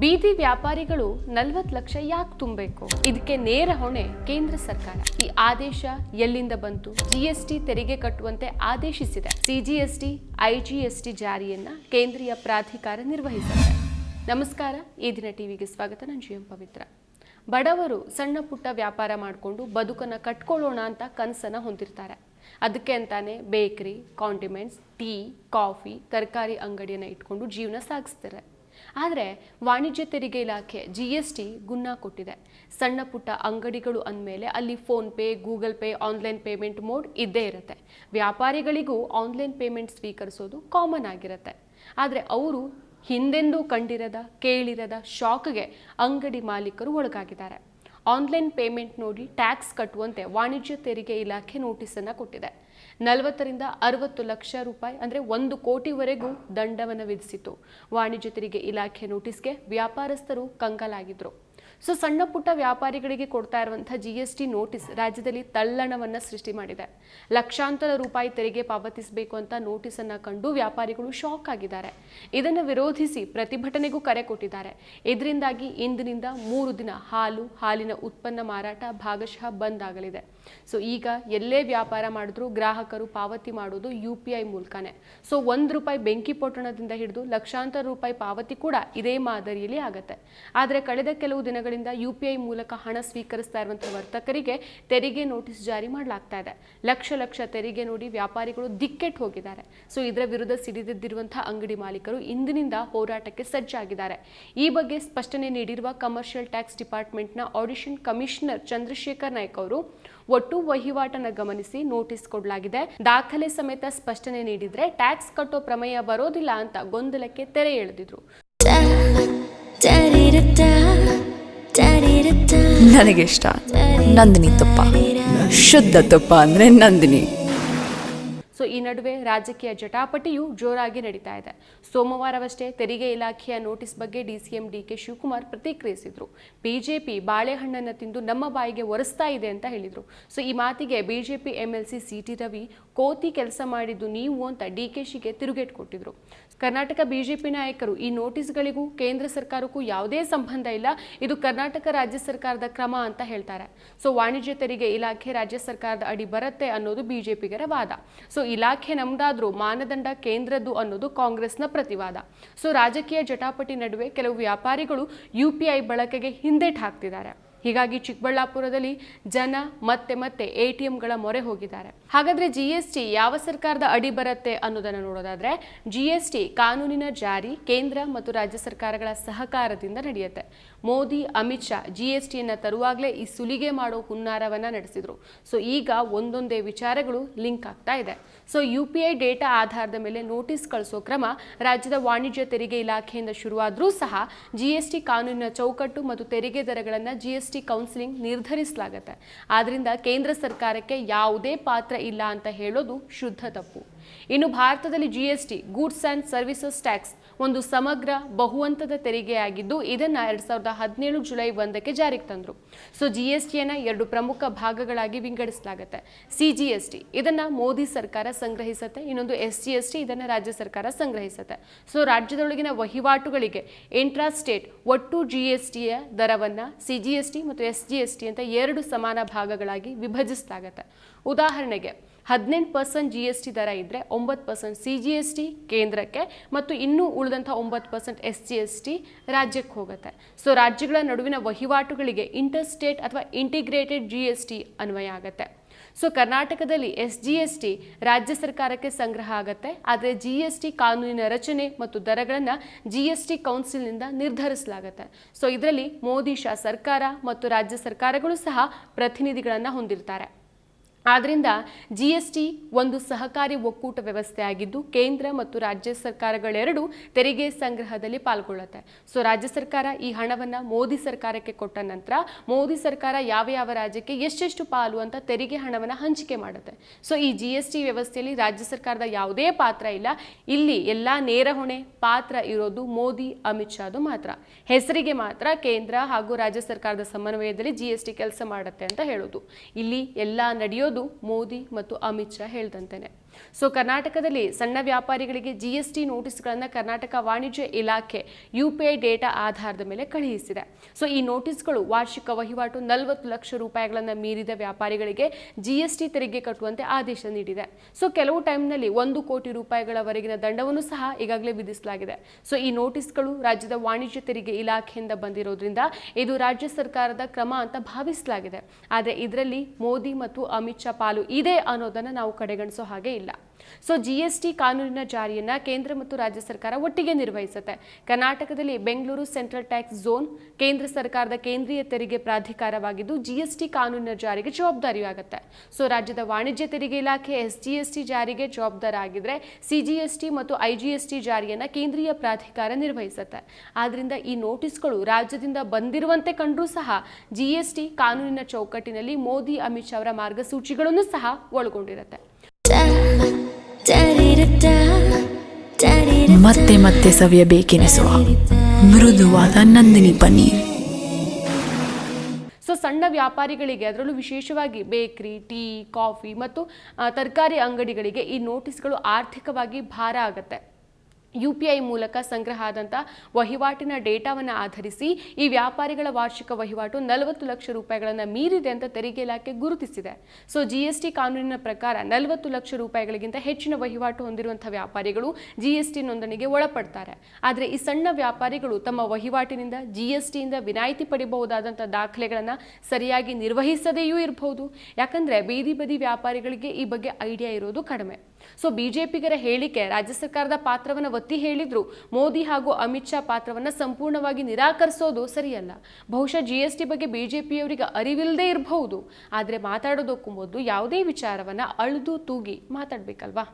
ಬೀದಿ ವ್ಯಾಪಾರಿಗಳು ನಲ್ವತ್ತು ಲಕ್ಷ ಯಾಕೆ ತುಂಬಬೇಕು? ಇದಕ್ಕೆ ನೇರ ಹೊಣೆ ಕೇಂದ್ರ ಸರ್ಕಾರ. ಈ ಆದೇಶ ಎಲ್ಲಿಂದ ಬಂತು? ಜಿಎಸ್ಟಿ ತೆರಿಗೆ ಕಟ್ಟುವಂತೆ ಆದೇಶಿಸಿದೆ. ಸಿಜಿಎಸ್ಟಿ ಐಜಿಎಸ್ಟಿ ಜಾರಿಯನ್ನ ಕೇಂದ್ರೀಯ ಪ್ರಾಧಿಕಾರ ನಿರ್ವಹಿಸಿದೆ ನಮಸ್ಕಾರ, ಈ ದಿನ ಟಿವಿಗೆ ಸ್ವಾಗತ. ನಾನು ಜಿ ಎಂ ಪವಿತ್ರ. ಬಡವರು ಸಣ್ಣ ಪುಟ್ಟ ವ್ಯಾಪಾರ ಮಾಡಿಕೊಂಡು ಬದುಕನ್ನು ಕಟ್ಕೊಳ್ಳೋಣ ಅಂತ ಕನಸನ್ನು ಹೊಂದಿರ್ತಾರೆ. ಅದಕ್ಕೆ ಅಂತಾನೆ ಬೇಕರಿ ಕಾಂಟಿಮೆಂಟ್ಸ್ ಟೀ, ಕಾಫಿ, ತರಕಾರಿ ಅಂಗಡಿಯನ್ನು ಇಟ್ಕೊಂಡು ಜೀವನ ಸಾಗಿಸ್ತಾರೆ. ಆದರೆ ವಾಣಿಜ್ಯ ತೆರಿಗೆ ಇಲಾಖೆ ಜಿ ಎಸ್ ಟಿ ಗುನ್ನ ಕೊಟ್ಟಿದೆ. ಸಣ್ಣ ಪುಟ್ಟ ಅಂಗಡಿಗಳು ಅಂದಮೇಲೆ ಅಲ್ಲಿ PhonePe Google Pay, online payment mode ಇದ್ದೇ ಇರುತ್ತೆ. ವ್ಯಾಪಾರಿಗಳಿಗೂ ಆನ್ಲೈನ್ ಪೇಮೆಂಟ್ ಸ್ವೀಕರಿಸೋದು ಕಾಮನ್ ಆಗಿರುತ್ತೆ. ಆದರೆ ಅವರು ಹಿಂದೆಂದೂ ಕಂಡಿರದ, ಕೇಳಿರದ ಶಾಕ್ಗೆ ಅಂಗಡಿ ಮಾಲೀಕರು ಒಳಗಾಗಿದ್ದಾರೆ. ಆನ್ಲೈನ್ ಪೇಮೆಂಟ್ ನೋಡಿ ಟ್ಯಾಕ್ಸ್ ಕಟ್ಟುವಂತೆ ವಾಣಿಜ್ಯ ತೆರಿಗೆ ಇಲಾಖೆ ನೋಟಿಸನ್ನು ಕೊಟ್ಟಿದೆ. ನಲವತ್ತರಿಂದ ಅರವತ್ತು ಲಕ್ಷ ರೂಪಾಯಿ ಅಂದರೆ ಒಂದು ಕೋಟಿವರೆಗೂ ದಂಡವನ್ನು ವಿಧಿಸಿತು ವಾಣಿಜ್ಯ ತೆರಿಗೆ ಇಲಾಖೆ ನೋಟಿಸ್ಗೆ ವ್ಯಾಪಾರಸ್ಥರು ಕಂಗಾಲಾಗಿದ್ರು. ಸೊ ಸಣ್ಣ ಪುಟ್ಟ ವ್ಯಾಪಾರಿಗಳಿಗೆ ಕೊಡ್ತಾ ಇರುವಂಥ ಜಿ ಎಸ್ ಟಿ ನೋಟಿಸ್ ರಾಜ್ಯದಲ್ಲಿ ತಳ್ಳಣವನ್ನ ಸೃಷ್ಟಿ ಮಾಡಿದೆ. ಲಕ್ಷಾಂತರ ರೂಪಾಯಿ ತೆರಿಗೆ ಪಾವತಿಸಬೇಕು ಅಂತ ನೋಟಿಸ್ ಅನ್ನ ಕಂಡು ವ್ಯಾಪಾರಿಗಳು ಶಾಕ್ ಆಗಿದ್ದಾರೆ. ಇದನ್ನು ವಿರೋಧಿಸಿ ಪ್ರತಿಭಟನೆಗೂ ಕರೆ ಕೊಟ್ಟಿದ್ದಾರೆ. ಇದರಿಂದಾಗಿ ಇಂದಿನಿಂದ ಮೂರು ದಿನ ಹಾಲು, ಹಾಲಿನ ಉತ್ಪನ್ನ ಮಾರಾಟ ಭಾಗಶಃ ಬಂದ್ ಆಗಲಿದೆ. ಸೊ ಈಗ ಎಲ್ಲೇ ವ್ಯಾಪಾರ ಮಾಡಿದ್ರೂ ಗ್ರಾಹಕರು ಪಾವತಿ ಮಾಡೋದು ಯು ಪಿ ಐ ಮೂಲಕನೇ. ಸೊ ಒಂದು ರೂಪಾಯಿ ಬೆಂಕಿ ಪೊಟ್ಟಣದಿಂದ ಹಿಡಿದು ಲಕ್ಷಾಂತರ ರೂಪಾಯಿ ಪಾವತಿ ಕೂಡ ಇದೇ ಮಾದರಿಯಲ್ಲಿ ಆಗುತ್ತೆ. ಆದರೆ ಕಳೆದ ಕೆಲವು ದಿನಗಳಿಂದ ಯು ಯುಪಿಐ ಮೂಲಕ ಹಣ ಸ್ವೀಕರಿಸ್ತಾ ಇರುವಂತಹ ವರ್ತಕರಿಗೆ ತೆರಿಗೆ ನೋಟಿಸ್ ಜಾರಿ ಮಾಡಲಾಗ್ತಾ ಇದೆ. ಲಕ್ಷ ಲಕ್ಷ ತೆರಿಗೆ ನೋಡಿ ವ್ಯಾಪಾರಿಗಳು ದಿಕ್ಕೆಟ್ಟು ಹೋಗಿದ್ದಾರೆ. ಸೊ, ಇದರ ವಿರುದ್ಧ ಸಿಡಿದಿದ್ದಿರುವಂತಹ ಅಂಗಡಿ ಮಾಲೀಕರು ಇಂದಿನಿಂದ ಹೋರಾಟಕ್ಕೆ ಸಜ್ಜಾಗಿದ್ದಾರೆ. ಈ ಬಗ್ಗೆ ಸ್ಪಷ್ಟನೆ ನೀಡಿರುವ ಕಮರ್ಷಿಯಲ್ ಟ್ಯಾಕ್ಸ್ ಡಿಪಾರ್ಟ್ಮೆಂಟ್ನ ಆಡಿಷನ್ ಕಮಿಷನರ್ ಚಂದ್ರಶೇಖರ್ ನಾಯ್ಕ ಅವರು, ಒಟ್ಟು ವಹಿವಾಟನ್ನು ಗಮನಿಸಿ ನೋಟಿಸ್ ಕೊಡಲಾಗಿದೆ. ದಾಖಲೆ ಸಮೇತ ಸ್ಪಷ್ಟನೆ ನೀಡಿದ್ರೆ ಟ್ಯಾಕ್ಸ್ ಕಟ್ಟೋ ಪ್ರಮೇಯ ಬರೋದಿಲ್ಲ ಅಂತ ಗೊಂದಲಕ್ಕೆ ತೆರೆ ಎಳೆದಿದ್ರು. ನನಗೆ ಇಷ್ಟ ನಂದಿನಿ ತುಪ್ಪ. ಶುದ್ಧ ತುಪ್ಪ ಅಂದ್ರೆ ನಂದಿನಿ. ಸೊ ಈ ನಡುವೆ ರಾಜಕೀಯ ಜಟಾಪಟಿಯು ಜೋರಾಗಿ ನಡೀತಾ ಇದೆ. ಸೋಮವಾರವಷ್ಟೇ ತೆರಿಗೆ ಇಲಾಖೆಯ ನೋಟಿಸ್ ಬಗ್ಗೆ ಡಿಸಿಎಂ ಡಿ ಕೆ ಶಿವಕುಮಾರ್ ಪ್ರತಿಕ್ರಿಯಿಸಿದ್ರು. ಬಿಜೆಪಿ ಬಾಳೆಹಣ್ಣನ್ನು ತಿಂದು ನಮ್ಮ ಬಾಯಿಗೆ ಒರೆಸ್ತಾ ಇದೆ ಅಂತ ಹೇಳಿದರು. ಸೊ ಈ ಮಾತಿಗೆ BJP MLC C T Ravi ಕೋತಿ ಕೆಲಸ ಮಾಡಿದ್ದು ನೀವು ಅಂತ ಡಿ ಕೆ ಶಿಗೆ ತಿರುಗೇಟ್ ಕೊಟ್ಟಿದ್ರು ಕರ್ನಾಟಕ ಬಿಜೆಪಿ ನಾಯಕರು ಈ ನೋಟಿಸ್ಗಳಿಗೂ ಕೇಂದ್ರ ಸರ್ಕಾರಕ್ಕೂ ಯಾವುದೇ ಸಂಬಂಧ ಇಲ್ಲ. ಇದು ಕರ್ನಾಟಕ ರಾಜ್ಯ ಸರ್ಕಾರದ ಕ್ರಮ ಅಂತ ಹೇಳ್ತಾರೆ. ಸೊ, ವಾಣಿಜ್ಯ ತೆರಿಗೆ ಇಲಾಖೆ ರಾಜ್ಯ ಸರ್ಕಾರದ ಅಡಿ ಬರುತ್ತೆ ಅನ್ನೋದು ಬಿಜೆಪಿಗರ ವಾದ. ಸೊ, ಇಲಾಖೆ ನಮ್ದಾದ್ರೂ ಮಾನದಂಡ ಕೇಂದ್ರದ್ದು ಅನ್ನೋದು ಕಾಂಗ್ರೆಸ್ನ ಪ್ರತಿವಾದ. ಸೊ, ರಾಜಕೀಯ ಜಟಾಪಟಿ ನಡುವೆ ಕೆಲವು ವ್ಯಾಪಾರಿಗಳು ಯು ಪಿ ಐ ಬಳಕೆಗೆ ಹಿಂದೆಟ್ ಹಾಕ್ತಿದ್ದಾರೆ. ಹೀಗಾಗಿ ಚಿಕ್ಕಬಳ್ಳಾಪುರದಲ್ಲಿ ಜನ ಮತ್ತೆ ಮತ್ತೆ ಎ ಟಿ ಎಂಗಳ ಮೊರೆ ಹೋಗಿದ್ದಾರೆ. ಹಾಗಾದ್ರೆ ಜಿ ಎಸ್ ಟಿ ಯಾವ ಸರ್ಕಾರದ ಅಡಿ ಬರುತ್ತೆ ಅನ್ನೋದನ್ನು ನೋಡೋದಾದ್ರೆ, ಜಿ ಎಸ್ ಟಿ ಕಾನೂನಿನ ಜಾರಿ ಕೇಂದ್ರ ಮತ್ತು ರಾಜ್ಯ ಸರ್ಕಾರಗಳ ಸಹಕಾರದಿಂದ ನಡೆಯುತ್ತೆ. ಮೋದಿ, ಅಮಿತ್ ಶಾ ಜಿ ಎಸ್ ಟಿಯನ್ನು ತರುವಾಗಲೇ ಈ ಸುಲಿಗೆ ಮಾಡೋ ಹುನ್ನಾರವನ್ನ ನಡೆಸಿದ್ರು. ಸೊ, ಈಗ ಒಂದೊಂದೇ ವಿಚಾರಗಳು ಲಿಂಕ್ ಆಗ್ತಾ ಇದೆ. So, U P I data ಆಧಾರದ ಮೇಲೆ ನೋಟಿಸ್ ಕಳಿಸೋ ಕ್ರಮ ರಾಜ್ಯದ ವಾಣಿಜ್ಯ ತೆರಿಗೆ ಇಲಾಖೆಯಿಂದ ಶುರುವಾದರೂ ಸಹ ಜಿ ಎಸ್ ಟಿ ಕಾನೂನಿನ ಚೌಕಟ್ಟು ಮತ್ತು ತೆರಿಗೆ ದರಗಳನ್ನು ಜಿ ಎಸ್ ಟಿ ಕೌನ್ಸಿಲಿಂಗ್ ನಿರ್ಧರಿಸಲಾಗುತ್ತೆ. ಆದ್ದರಿಂದ ಕೇಂದ್ರ ಸರ್ಕಾರಕ್ಕೆ ಯಾವುದೇ ಪಾತ್ರ ಇಲ್ಲ ಅಂತ ಹೇಳೋದು ಶುದ್ಧ ತಪ್ಪು. ಇನ್ನು ಭಾರತದಲ್ಲಿ GST goods and services tax ಒಂದು ಸಮಗ್ರ, ಬಹುಹಂತದ ತೆರಿಗೆಯಾಗಿದ್ದು, ಇದನ್ನು ಎರಡು ಸಾವಿರದ ಹದಿನೇಳು ಜುಲೈ ಒಂದಕ್ಕೆ ಜಾರಿಗೆ ತಂದರು. ಸೊ ಜಿ ಎಸ್ ಟಿಯನ್ನು ಎರಡು ಪ್ರಮುಖ ಭಾಗಗಳಾಗಿ ವಿಂಗಡಿಸಲಾಗುತ್ತೆ. ಸಿ ಜಿ ಎಸ್ ಟಿ ಇದನ್ನು ಮೋದಿ ಸರ್ಕಾರ ಸಂಗ್ರಹಿಸುತ್ತೆ. ಇನ್ನೊಂದು ಎಸ್ ಜಿ ಎಸ್ ಟಿ ಇದನ್ನು ರಾಜ್ಯ ಸರ್ಕಾರ ಸಂಗ್ರಹಿಸುತ್ತೆ. ಸೊ ರಾಜ್ಯದೊಳಗಿನ ವಹಿವಾಟುಗಳಿಗೆ ಇಂಟ್ರಾ ಸ್ಟೇಟ್ ಒಟ್ಟು ಜಿ ಎಸ್ ಟಿಯ ದರವನ್ನು ಸಿ ಜಿ ಎಸ್ ಟಿ ಮತ್ತು ಎಸ್ ಜಿ ಎಸ್ ಟಿ ಅಂತ ಎರಡು ಸಮಾನ ಭಾಗಗಳಾಗಿ ವಿಭಜಿಸಲಾಗುತ್ತೆ. ಉದಾಹರಣೆಗೆ ಹದಿನೆಂಟು ಪರ್ಸೆಂಟ್ ಜಿ ಎಸ್ ಟಿ ದರ ಇದ್ದರೆ ಒಂಬತ್ತು percent C G S T ಕೇಂದ್ರಕ್ಕೆ ಮತ್ತು ಇನ್ನೂ ಉಳಿದಂಥ ಒಂಬತ್ತು percent S G S T ರಾಜ್ಯಕ್ಕೆ ಹೋಗುತ್ತೆ. ಸೊ ರಾಜ್ಯಗಳ ನಡುವಿನ ವಹಿವಾಟುಗಳಿಗೆ ಇಂಟರ್ ಸ್ಟೇಟ್ ಅಥವಾ ಇಂಟಿಗ್ರೇಟೆಡ್ ಜಿ ಎಸ್ ಟಿ ಅನ್ವಯ ಆಗುತ್ತೆ. ಸೊ ಕರ್ನಾಟಕದಲ್ಲಿ ಎಸ್ ಜಿ ಎಸ್ ಟಿ ರಾಜ್ಯ ಸರ್ಕಾರಕ್ಕೆ ಸಂಗ್ರಹ ಆಗುತ್ತೆ. ಆದರೆ ಜಿ ಎಸ್ ಟಿ ಕಾನೂನಿನ ರಚನೆ ಮತ್ತು ದರಗಳನ್ನು ಜಿ ಎಸ್ ಟಿ ಕೌನ್ಸಿಲ್ನಿಂದ ನಿರ್ಧರಿಸಲಾಗುತ್ತೆ. ಸೊ ಇದರಲ್ಲಿ ಮೋದಿ ಶಾ ಸರ್ಕಾರ ಮತ್ತು ರಾಜ್ಯ ಸರ್ಕಾರಗಳು ಸಹ ಪ್ರತಿನಿಧಿಗಳನ್ನು ಹೊಂದಿರ್ತಾರೆ. ಆದ್ದರಿಂದ ಜಿ ಎಸ್ ಟಿ ಒಂದು ಸಹಕಾರಿ ಒಕ್ಕೂಟ ವ್ಯವಸ್ಥೆ ಆಗಿದ್ದು ಕೇಂದ್ರ ಮತ್ತು ರಾಜ್ಯ ಸರ್ಕಾರಗಳೆರಡು ತೆರಿಗೆ ಸಂಗ್ರಹದಲ್ಲಿ ಪಾಲ್ಗೊಳ್ಳುತ್ತೆ. ಸೊ ರಾಜ್ಯ ಸರ್ಕಾರ ಈ ಹಣವನ್ನು ಮೋದಿ ಸರ್ಕಾರಕ್ಕೆ ಕೊಟ್ಟ ನಂತರ ಮೋದಿ ಸರ್ಕಾರ ಯಾವ ಯಾವ ರಾಜ್ಯಕ್ಕೆ ಎಷ್ಟೆಷ್ಟು ಪಾಲು ಅಂತ ತೆರಿಗೆ ಹಣವನ್ನು ಹಂಚಿಕೆ ಮಾಡುತ್ತೆ. ಸೊ ಈ ಜಿ ಎಸ್ ಟಿ ವ್ಯವಸ್ಥೆಯಲ್ಲಿ ರಾಜ್ಯ ಸರ್ಕಾರದ ಯಾವುದೇ ಪಾತ್ರ ಇಲ್ಲ. ಇಲ್ಲಿ ಎಲ್ಲ ನೇರ ಹೊಣೆ ಪಾತ್ರ ಇರೋದು ಮೋದಿ, ಅಮಿತ್ ಶಾದು ಮಾತ್ರ. ಹೆಸರಿಗೆ ಮಾತ್ರ ಕೇಂದ್ರ ಹಾಗೂ ರಾಜ್ಯ ಸರ್ಕಾರದ ಸಮನ್ವಯದಲ್ಲಿ ಜಿ ಎಸ್ ಟಿ ಕೆಲಸ ಮಾಡುತ್ತೆ ಅಂತ ಹೇಳೋದು. ಇಲ್ಲಿ ಎಲ್ಲ ನಡೆಯೋದು ಮೋದಿ ಮತ್ತು ಅಮಿತ್ ಶಾ ಹೇಳ್ದಂತೆಯೇ ಸೊ ಕರ್ನಾಟಕದಲ್ಲಿ ಸಣ್ಣ ವ್ಯಾಪಾರಿಗಳಿಗೆ ಜಿ ಎಸ್ ಟಿ ನೋಟಿಸ್ಗಳನ್ನು ಕರ್ನಾಟಕ ವಾಣಿಜ್ಯ ಇಲಾಖೆ ಯು ಪಿ ಐ ಡೇಟಾ ಆಧಾರದ ಮೇಲೆ ಕಳುಹಿಸಿದೆ ಸೊ ಈ ನೋಟಿಸ್ಗಳು ವಾರ್ಷಿಕ ವಹಿವಾಟು ನಲವತ್ತು ಲಕ್ಷ ರೂಪಾಯಿಗಳನ್ನು ಮೀರಿದ ವ್ಯಾಪಾರಿಗಳಿಗೆ ಜಿ ಎಸ್ ಟಿ ತೆರಿಗೆ ಕಟ್ಟುವಂತೆ ಆದೇಶ ನೀಡಿದೆ. ಸೊ ಕೆಲವು ಟೈಮ್ನಲ್ಲಿ ಒಂದು ಕೋಟಿ ರೂಪಾಯಿಗಳವರೆಗಿನ ದಂಡವನ್ನು ಸಹ ಈಗಾಗಲೇ ವಿಧಿಸಲಾಗಿದೆ. ಸೊ ಈ ನೋಟಿಸ್ಗಳು ರಾಜ್ಯದ ವಾಣಿಜ್ಯ ತೆರಿಗೆ ಇಲಾಖೆಯಿಂದ ಬಂದಿರೋದ್ರಿಂದ ಇದು ರಾಜ್ಯ ಸರ್ಕಾರದ ಕ್ರಮ ಅಂತ ಭಾವಿಸಲಾಗಿದೆ. ಆದರೆ ಇದರಲ್ಲಿ ಮೋದಿ ಮತ್ತು ಅಮಿತ್ ಶಾ ಪಾಲು ಇದೆ ಅನ್ನೋದನ್ನು ನಾವು ಕಡೆಗಣಿಸೋ ಹಾಗೆ ಇಲ್ಲ. ಸೊ ಜಿ ಎಸ್ ಟಿ ಕಾನೂನಿನ ಜಾರಿಯನ್ನ ಕೇಂದ್ರ ಮತ್ತು ರಾಜ್ಯ ಸರ್ಕಾರ ಒಟ್ಟಿಗೆ ನಿರ್ವಹಿಸುತ್ತೆ. ಕರ್ನಾಟಕದಲ್ಲಿ ಬೆಂಗಳೂರು ಸೆಂಟ್ರಲ್ ಟ್ಯಾಕ್ಸ್ ಝೋನ್ ಕೇಂದ್ರ ಸರ್ಕಾರದ ಕೇಂದ್ರೀಯ ತೆರಿಗೆ ಪ್ರಾಧಿಕಾರವಾಗಿದ್ದು ಜಿ ಎಸ್ ಟಿ ಕಾನೂನಿನ ಜಾರಿಗೆ ಜವಾಬ್ದಾರಿಯಾಗುತ್ತೆ. ಸೊ ರಾಜ್ಯದ ವಾಣಿಜ್ಯ ತೆರಿಗೆ ಇಲಾಖೆ ಎಸ್ ಜಿ ಎಸ್ ಟಿ ಜಾರಿಗೆ ಜವಾಬ್ದಾರ ಆಗಿದ್ರೆ ಸಿ ಜಿ ಎಸ್ ಟಿ ಮತ್ತು ಐ ಜಿ ಎಸ್ ಟಿ ಜಾರಿಯನ್ನ ಕೇಂದ್ರೀಯ ಪ್ರಾಧಿಕಾರ ನಿರ್ವಹಿಸುತ್ತೆ. ಆದ್ದರಿಂದ ಈ ನೋಟಿಸ್ಗಳು ರಾಜ್ಯದಿಂದ ಬಂದಿರುವಂತೆ ಕಂಡರೂ ಸಹ ಜಿ ಎಸ್ ಟಿ ಕಾನೂನಿನ ಚೌಕಟ್ಟಿನಲ್ಲಿ ಮೋದಿ, ಅಮಿತ್ ಶಾ ಅವರ ಮಾರ್ಗಸೂಚಿಗಳನ್ನು ಸಹ ಒಳಗೊಂಡಿರುತ್ತೆ. ಮತ್ತೆ ಮತ್ತೆ ಸವಿಯಬೇಕೆನಿಸುವ ಮೃದುವಾದ ನಂದಿನಿ ಪನ್ನೀರ್. ಸೊ ಸಣ್ಣ ವ್ಯಾಪಾರಿಗಳಿಗೆ ಅದರಲ್ಲೂ ವಿಶೇಷವಾಗಿ ಬೇಕ್ರಿ, ಟೀ, ಕಾಫಿ ಮತ್ತು ತರಕಾರಿ ಅಂಗಡಿಗಳಿಗೆ ಈ ನೋಟಿಸ್ಗಳು ಆರ್ಥಿಕವಾಗಿ ಭಾರ ಆಗುತ್ತೆ. ಯು ಪಿ ಐ ಮೂಲಕ ಸಂಗ್ರಹ ಆದಂಥ ವಹಿವಾಟಿನ ಡೇಟಾವನ್ನು ಆಧರಿಸಿ ಈ ವ್ಯಾಪಾರಿಗಳ ವಾರ್ಷಿಕ ವಹಿವಾಟು ನಲವತ್ತು ಲಕ್ಷ ರೂಪಾಯಿಗಳನ್ನು ಮೀರಿದೆ ಅಂತ ತೆರಿಗೆ ಇಲಾಖೆ ಗುರುತಿಸಿದೆ. ಸೊ ಜಿ ಎಸ್ ಟಿ ಕಾನೂನಿನ ಪ್ರಕಾರ ನಲವತ್ತು ಲಕ್ಷ ರೂಪಾಯಿಗಳಿಗಿಂತ ಹೆಚ್ಚಿನ ವಹಿವಾಟು ಹೊಂದಿರುವಂಥ ವ್ಯಾಪಾರಿಗಳು ಜಿ ಎಸ್ ಟಿ ನೋಂದಣಿಗೆ ಒಳಪಡ್ತಾರೆ. ಆದರೆ ಈ ಸಣ್ಣ ವ್ಯಾಪಾರಿಗಳು ತಮ್ಮ ವಹಿವಾಟಿನಿಂದ ಜಿ ಎಸ್ ಟಿಯಿಂದ ವಿನಾಯಿತಿ ಪಡಿಬಹುದಾದಂಥ ದಾಖಲೆಗಳನ್ನು ಸರಿಯಾಗಿ ನಿರ್ವಹಿಸದೆಯೂ ಇರಬಹುದು. ಯಾಕಂದರೆ ಬೀದಿ ಬದಿ ವ್ಯಾಪಾರಿಗಳಿಗೆ ಈ ಬಗ್ಗೆ ಐಡಿಯಾ ಇರೋದು ಕಡಿಮೆ. ಸೊ ಬಿಜೆಪಿಗರ ಹೇಳಿಕೆ, ರಾಜ್ಯ ಸರ್ಕಾರದ ಪಾತ್ರವನ್ನು ಒತ್ತಿ ಹೇಳಿದ್ರು. ಮೋದಿ ಹಾಗೂ ಅಮಿತ್ ಶಾ ಪಾತ್ರವನ್ನು ಸಂಪೂರ್ಣವಾಗಿ ನಿರಾಕರಿಸೋದು ಸರಿಯಲ್ಲ. ಬಹುಶಃ ಜಿ ಎಸ್ ಟಿ ಬಗ್ಗೆ ಬಿಜೆಪಿಯವರಿಗೆ ಅರಿವಿಲ್ಲದೆ ಇರಬಹುದು. ಆದರೆ ಮಾತಾಡೋದಕ್ಕೂ ಮೊದಲು ಯಾವುದೇ ವಿಚಾರವನ್ನ ಅಳೆದು ತೂಗಿ ಮಾತಾಡ್ಬೇಕಲ್ವಾ?